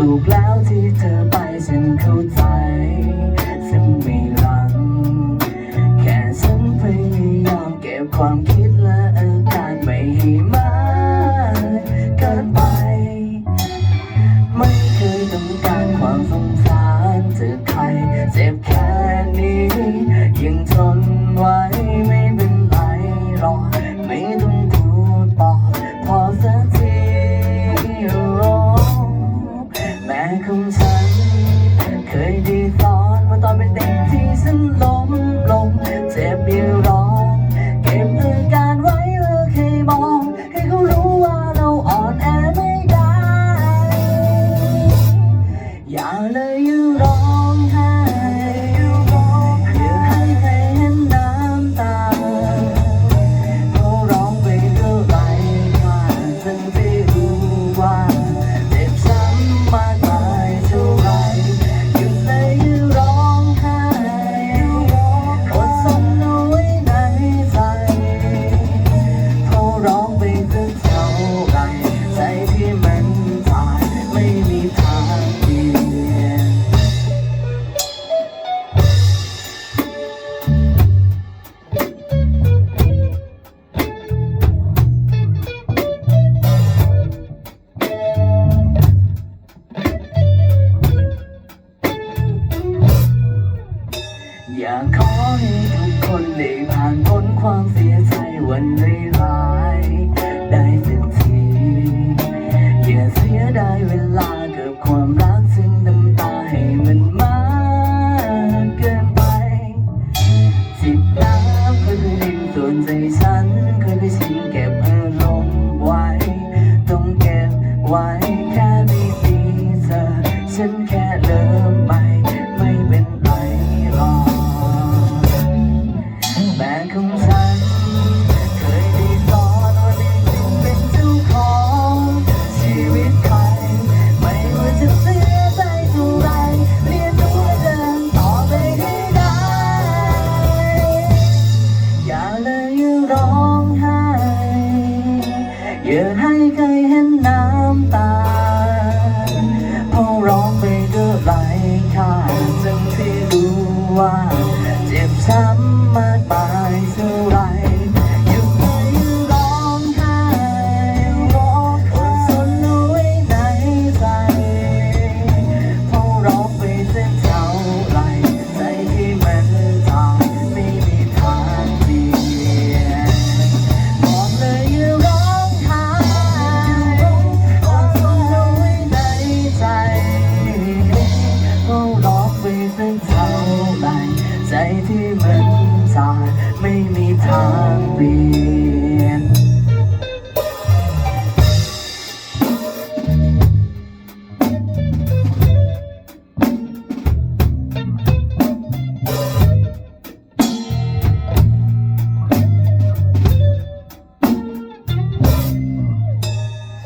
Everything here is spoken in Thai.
ถูกแล้วที่เธอไปฉันเข้าใจฉันไม่รัง แค่ฉันพยายามเก็บความคิดและอาการไม่ให้มา รู้ อยากขอให้ทุกคนได้ผ่านพ้นความเสียใจวันร้ายได้สักที อย่าเสียดายเวลากับความรักซึ่งน้ำตาให้มันมากเกินไปจิบน้ำค่อดินส่วนใจฉันเค่อยๆชินเก็บอารมณ์ไว้ ต้องเก็บไว้แค่ไม่มีเธอฉันแค่เริ่มใหม่ ร้องไห้อย่าให้ใครเห็นน้ำตา